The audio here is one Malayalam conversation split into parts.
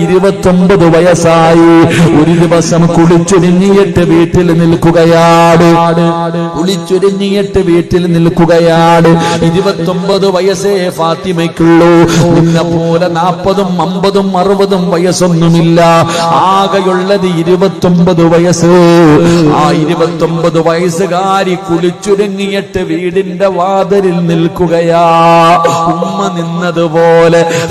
ഇരുപത്തൊമ്പത് വയസ്സായി. ഒരു ദിവസം കുളിച്ചൊരുങ്ങിയിട്ട് വീട്ടിൽ നിൽക്കുകയാണ്. കുളിച്ചൊരുങ്ങിയിട്ട് വീട്ടിൽ നിൽക്കുകയാണ്. ഇരുപത്തൊമ്പത് വയസ്സേ ഫാത്തിമയ്ക്കുള്ളൂ. നിന്നെ പോലെ നാൽപ്പതും അമ്പതും അറുപതും വയസ്സൊന്നുമില്ല. ആകെയുള്ളത് ഇരുപത്തൊമ്പത് വയസ്സ്. ആ ഇരുപത്തൊമ്പത് വയസ്സുകാരി കുളിച്ചൊരുങ്ങിയിട്ട് വീടിന്റെ വാതിലിൽ നിൽക്കുകയാ. ഉമ്മ നിന്നതുപോലെ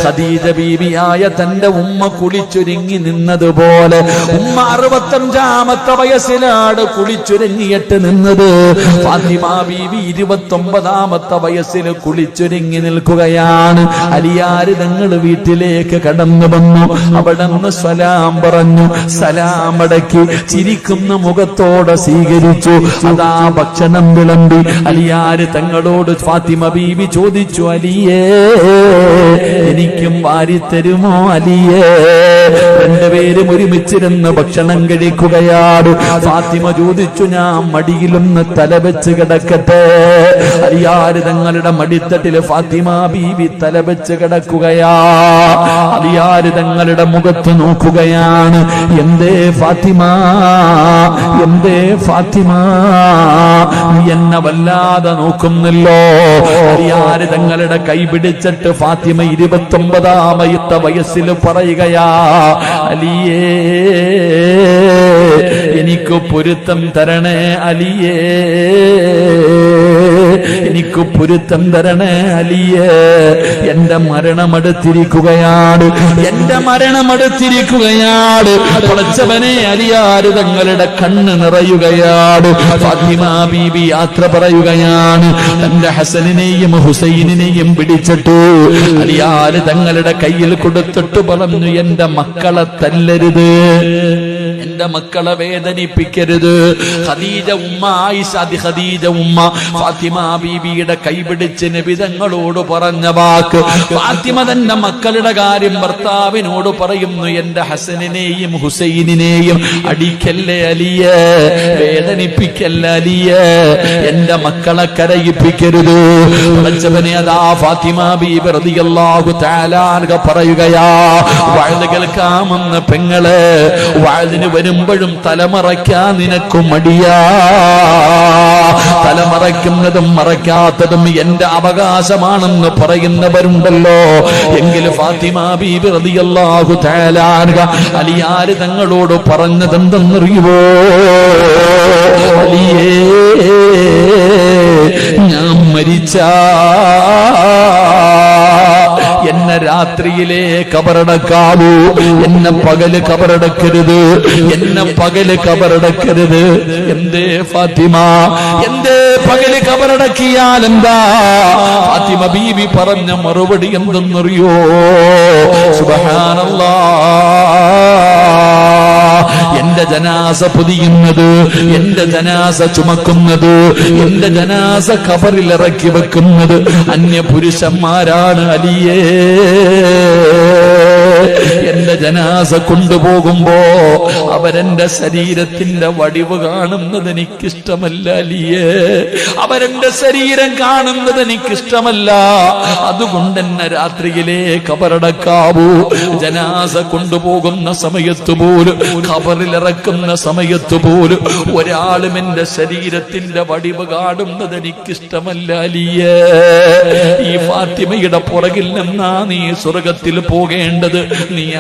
ഖദീജ ബീവിയായ തന്റെ ഉമ്മ കുളിച്ചൊരുങ്ങി നിന്നതുപോലെ ഉമ്മ അറുപത്തഞ്ചാമത്തെ വയസ്സിലാണ് കുളിച്ചൊരുങ്ങിയിട്ട് നിന്നത്. ഫാത്തിമ ബീവി ഇരുപത്തൊമ്പതാമത്തെ വയസ്സിൽ കുളിച്ചൊരുങ്ങി നിൽക്കുകയാണ്. അലിയാര് തങ്ങൾ വീട്ടിലേക്ക് കടന്നു വന്നു. അവിടെ നിന്ന് സലാം പറഞ്ഞു. സലാം അടക്കി ചിരിക്കുന്ന മുഖത്തോടെ സ്വീകരിച്ചു. അതാ ഭക്ഷണം വിളമ്പി അലിയാര് തങ്ങളോട് ഫാത്തിമ ബീവി ചോദിച്ചു അലിയേ എനിക്കും വാരിത്തരുമോ അലിയേ? രണ്ടുപേരും ഒരുമിച്ചിരുന്ന് ഭക്ഷണം കഴിക്കുകയാണ് ഫാത്തിമ ചോദിച്ചു ഞാൻ മടിയിലൊന്ന് തലവെച്ച് കിടക്കട്ടെ. അലിയാര് തങ്ങളുടെ മടിത്തട്ടിൽ ഫാത്തിമ ബീവി തലവെച്ച് കിടക്കുകയാ. അലിയാര് തങ്ങളുടെ മുഖത്ത് നോക്കുകയാണ്. എന്തേ ഫാത്തിമ? എന്തേ ഫാത്തിമ? നീ എന്നെ വല്ലാതെ നോക്കുന്നില്ലോ. അലിയാര് തങ്ങളുടെ കൈ പിടിച്ചിട്ട് ഫാത്തിമ ഇരുപത്തൊമ്പതാമയത്തെ വയസ്സിൽ പറയുകയാ അലിയേ എനിക്ക് പൊരുത്തം തരണേ അലിയേ. എനിക്ക് പൊരുത്തം തരണേ അലിയേ. എന്റെ മരണമെടുത്തിരിക്കുകയാണ്. എന്റെ മരണമെടുത്തിരിക്കുകയാണ്. പൊളച്ചവനെ അലിയാര് തങ്ങളുടെ കണ്ണ് നിറയുകയാണ്. ഫാത്തിമ ബീബി യാത്ര പറയുകയാണ്. തന്റെ ഹസനിനെയും ഹുസൈനിനെയും പിടിച്ചിട്ടു. അലിയാര് തങ്ങളുടെ കയ്യിൽ കൊടുത്തിട്ട് പറഞ്ഞു എന്റെ മക്കളെ തല്ലരുത്. എന്റെ മക്കളെ വേദനിപ്പിക്കരുത്. ഖദീജ ഉമ്മ ആയിഷ ഖദീജ ഉമ്മ ഫാത്തിമ ബീബിയുടെ കൈപിടിച്ച് നിബിതങ്ങളോട് പറഞ്ഞ വാക്ക്. ഫാത്തിമ തന്റെ മക്കളുടെ കാര്യം ഭർത്താവിനോട് പറയുന്നു. എന്റെ ഹസനിനെയും ഹുസൈനിനെയും അടിക്കല്ലേ അലിയ? വേദനിപ്പിക്കല്ല അലിയ? എന്റെ മക്കളെ കരയിപ്പിക്കരുത്. പഠിച്ചവനെ അതാ ഫാത്തിമ ബീബി റളിയല്ലാഹു തആല അൻഹ പറയുകയാ വാഴ്ന്ന് കേൾക്കാമെന്ന് പെങ്ങൾ വഴുതിന് വരുമ്പോഴും തലമറയ്ക്കാൻ നിനക്ക് മടിയാ. തലമറയ്ക്കുന്നതും മറയ്ക്കാത്തതും എന്റെ അവകാശമാണെന്ന് പറയുന്നവരുണ്ടല്ലോ. എങ്കിലും ഫാത്തിമ ബീബി അൻഹ അലിയാര് തങ്ങളോട് പറഞ്ഞതെന്തെന്നറിയുവോ? അലിയേ ഞാൻ മരിച്ചാ. രാത്രിയിലെ കബറടക്കാവൂ എന്നെ പകൽ കബറടക്കരുത്. എന്നെ പകൽ കബറടക്കരുത്. എന്തേ ഫാത്തിമ? എന്തേ പകൽ കബറടക്കിയാൽ എന്താ? ഫാത്തിമ ബീവി പറഞ്ഞ മറുപടി എന്തെന്നറിയോ? സുബഹാനല്ലാ. ജനാസ പൊതിയുന്നത് എന്റെ ജനാസ ചുമക്കുന്നത് എന്റെ ജനാസ കബറിൽ ഇറക്കി വെക്കുന്നത് അന്യ പുരുഷന്മാരാണ് അലിയേ. എന്റെ ജനാസ കൊണ്ടുപോകുമ്പോ അവരെന്റെ ശരീരത്തിന്റെ വടിവ് കാണുന്നത് എനിക്കിഷ്ടമല്ല അലിയേ. അവരെന്റെ ശരീരം കാണുന്നത് എനിക്കിഷ്ടമല്ല. അതുകൊണ്ട് എന്നെ രാത്രിയിലെ കബറടക്കാവൂ ജനാസ കൊണ്ടുപോകുന്ന സമയത്ത് പോലും കബറിലിറക്കുന്ന സമയത്ത് പോലും ഒരാളും എന്റെ ശരീരത്തിന്റെ വടിവ് കാണുന്നത് എനിക്കിഷ്ടമല്ല അലിയേ. ഈ ഫാത്തിമയുടെ പുറകിൽ നിന്നാ നീ സ്വർഗത്തിൽ പോകേണ്ടത്. നീ